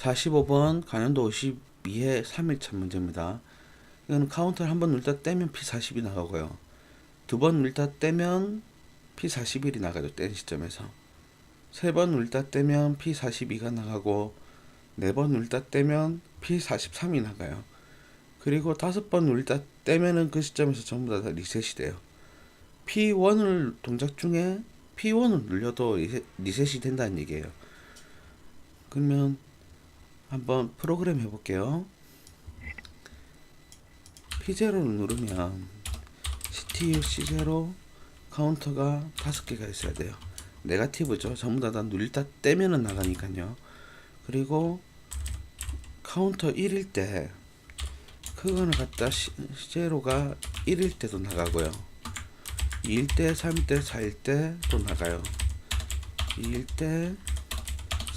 45번 간연도 52회 3일차 문제입니다. 이거는 카운터를 한 번 눌다 떼면 P40이 나가고요. 두 번 눌다 떼면 P41이 나가죠. 뗀 시점에서. 세 번 눌다 떼면 P42가 나가고 네 번 눌다 떼면 P43이 나가요. 그리고 다섯 번 눌다 떼면은 그 시점에서 전부 다 리셋이 돼요. P1을 동작 중에 P1을 눌려도 리셋, 리셋이 된다는 얘기예요. 그러면 한번 프로그램 해볼게요. P0를 누르면 CTU C0 카운터가 다섯 개가 있어야 돼요. 네가티브죠. 전부 다, 다 눌다 떼면은 나가니까요. 그리고 카운터 1일 때 그거는 갖다 시, 제로가 1일 때도 나가고요. 2일 때, 3일 때, 4일 때도 나가요. 2일 때,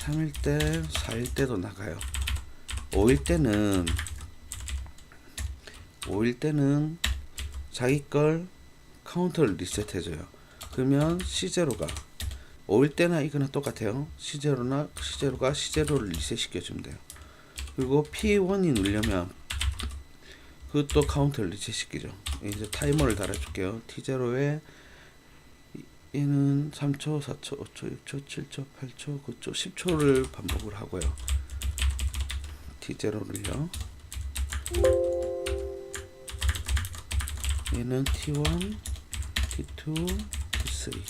3일 때, 4일 때도 나가요. 5일 때는 5일 때는 자기 걸 카운터를 리셋해줘요. 그러면 C0가 5일 때나 이거나 똑같아요. C0나 C0가 C0를 리셋시켜주면 돼요. 그리고 P1이 누르면 그것도 카운터를 리셋시키죠. 이제 타이머를 달아줄게요. T0에 얘는 3초, 4초, 5초, 6초, 7초, 8초, 9초, 10초를 반복을 하고요. T0를요. 얘는 T1, T2, T3.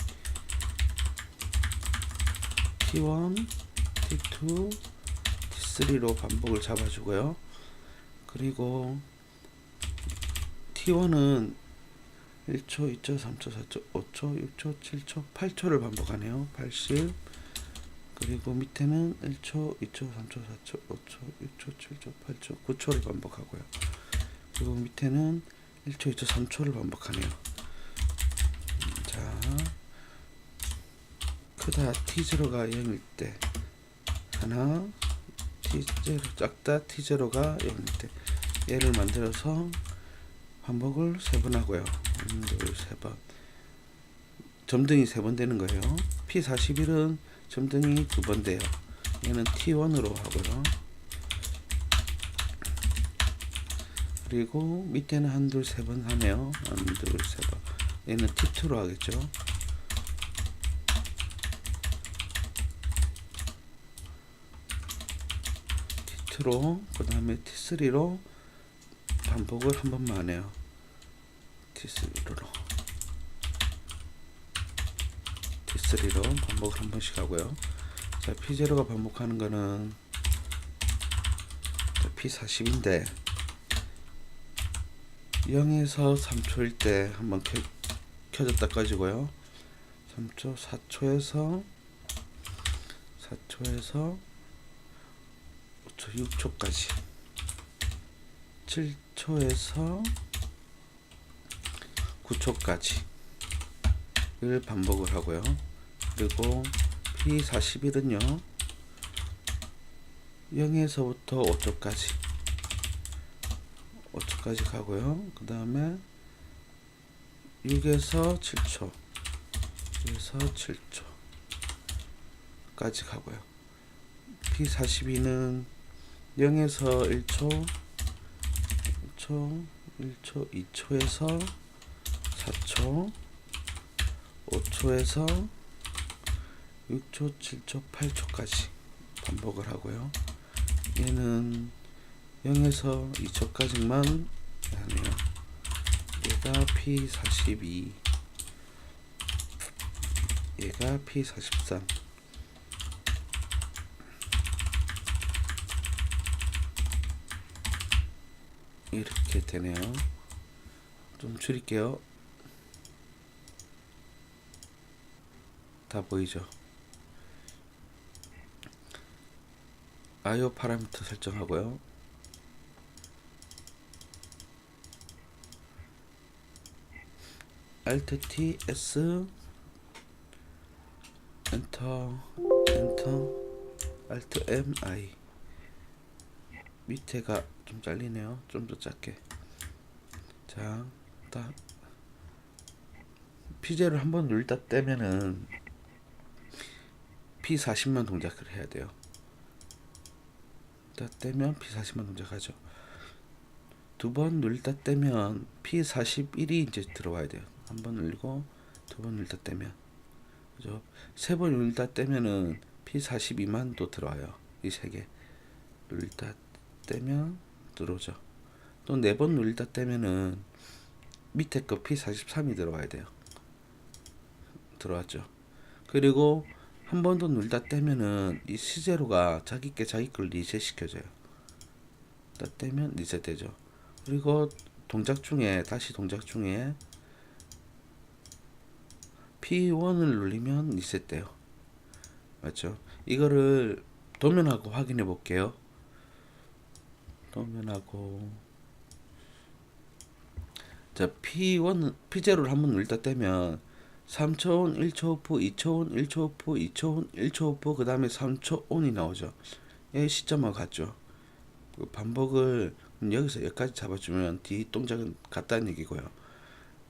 T1, T2, T3로 반복을 잡아주고요. 그리고 T1은 1초, 2초, 3초, 4초, 5초, 6초, 7초, 8초를 반복하네요. 80. 그리고 밑에는 1초, 2초, 3초, 4초, 5초, 6초, 7초, 8초, 9초를 반복하고요. 그리고 밑에는 1초, 2초, 3초를 반복하네요. 자, 크다 T0가 0일 때 하나, T0 작다 T0가 0일 때 얘를 만들어서 반복을 세 번 하고요. 한, 둘, 세 번. 점등이 세 번 되는 거예요. P41은 점등이 두 번 돼요. 얘는 T1으로 하고요. 그리고 밑에는 한, 둘, 세 번 하네요. 한, 둘, 세 번. 얘는 T2로 하겠죠. T2로, 그 다음에 T3로 반복을 한 번만 해요. T3로. T3로 반복을 한 번씩 하고요. 자, P0가 반복하는 거는 P40인데 0에서 3초일 때 한번 켜, 켜졌다 꺼지고요. 3초, 4초에서 4초에서 5초, 6초까지 7초에서 9초까지 를 반복을 하고요. 그리고 P41은요. 0에서부터 5초까지 5초까지 가고요. 그 다음에 6에서 7초 6에서 7초까지 가고요. P42는 0에서 1초 1초 1초 2초에서 4초 5초에서 6초 7초 8초까지 반복을 하고요. 얘는 0에서 2초까지만 하네요. 얘가 P42 얘가 P43 이렇게 되네요. 좀 줄일게요. 다 보이죠? 아이오 파라미터 설정하고요. Alt T S 엔터 엔터 Alt M I 밑에가 좀 잘리네요. 좀 더 작게. 자, 딱 피제를 한번 눌다 떼면은 P40만 동작을 해야 돼요. 눌다 떼면 P40만 동작하죠. 두 번 눌다 떼면 P41이 이제 들어와야 돼요. 한 번 눌리고 두 번 눌다 떼면 그죠? 세 번 눌다 떼면은 P42만 또 들어와요. 이 세 개. 눌다 떼면 들어오죠. 또 네 번 눌다 떼면은 밑에 거 P43이 들어와야 돼요. 들어왔죠. 그리고 한 번 더 눌다 떼면은 이 시제로가 자기께 자기 걸 리셋 시켜줘요. 다 떼면 리셋되죠. 그리고 동작 중에 다시 동작 중에 P1을 눌리면 리셋돼요. 맞죠? 이거를 도면하고 확인해 볼게요. 도면하고 자 P1 P0를 한번 눌다 떼면 3초온, 1초 오프, 2초온, 1초 오프, 2초온, 1초 오프, 그 다음에 3초 온이 나오죠. 이 시점하고 같죠. 그 반복을 여기서 여기까지 잡아주면 뒤 동작은 같다는 얘기고요.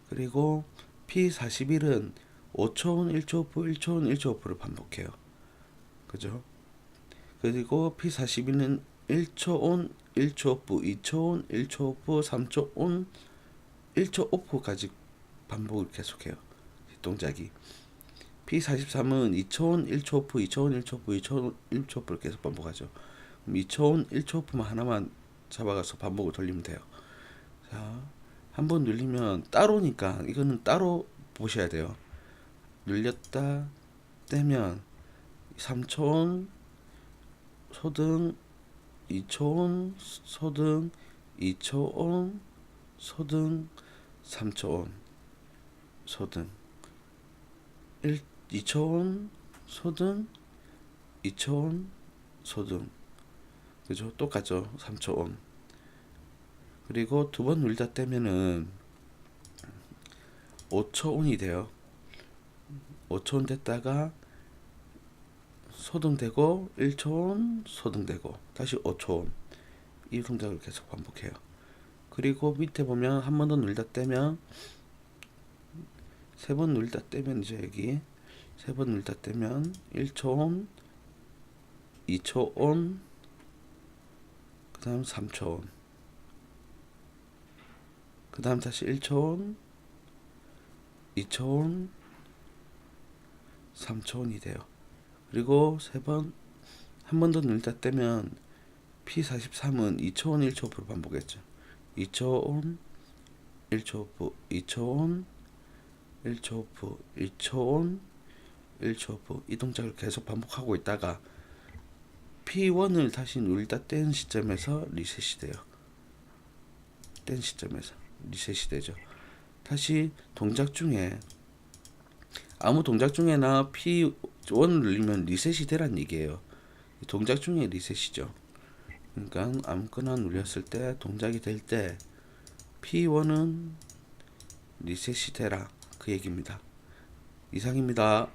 그리고 P41은 5초온, 1초 오프, 1초온, 1초 오프를 반복해요. 그죠? 그리고 P41은 1초 온, 1초 오프, 2초 온, 1초 오프, 3초 온, 1초 오프까지 반복을 계속해요. 이 동작이. P43은 2초온 1초 오프 2초온 1초 오프 2초온 1초 오프를 계속 반복하죠. 그럼 2초온 1초 오프만 하나만 잡아가서 반복을 돌리면 돼요. 자, 한 번 눌리면 따로니까 이거는 따로 보셔야 돼요. 눌렸다 떼면 3초온 소등 2초온 소등 2초온 소등 3초온 소등 1 2초온 소등 2초온 소등. 그죠? 똑같죠? 3초온 그리고 두 번 눌다 떼면은 5초온이 돼요. 5초온 됐다가 소등되고 1초온 소등되고 다시 5초온 이 동작을 계속 반복해요. 그리고 밑에 보면 한 번 더 눌다 떼면 세 번 눌다 떼면 이제 여기 세 번 눌다 떼면 1초 온 2초 온 그 다음 3초 온. 그 다음 다시 1초 온 2초 온 3초 온이 돼요. 그리고 세 번 한 번 더 눌다 떼면 P43은 2초 온 1초 오프로 반복했죠. 2초 온 1초 오프 2초 온 1초 오프 2초 온 1초 오프 이 동작을 계속 반복하고 있다가 P1을 다시 눌다 뗀 시점에서 리셋이 돼요. 뗀 시점에서 리셋이 되죠. 다시 동작 중에 아무 동작 중에나 P1을 눌리면 리셋이 되란 얘기예요. 이 동작 중에 리셋이죠. 그러니까 아무거나 눌렸을 때 동작이 될 때 P1은 리셋이 되라 그 얘기입니다. 이상입니다.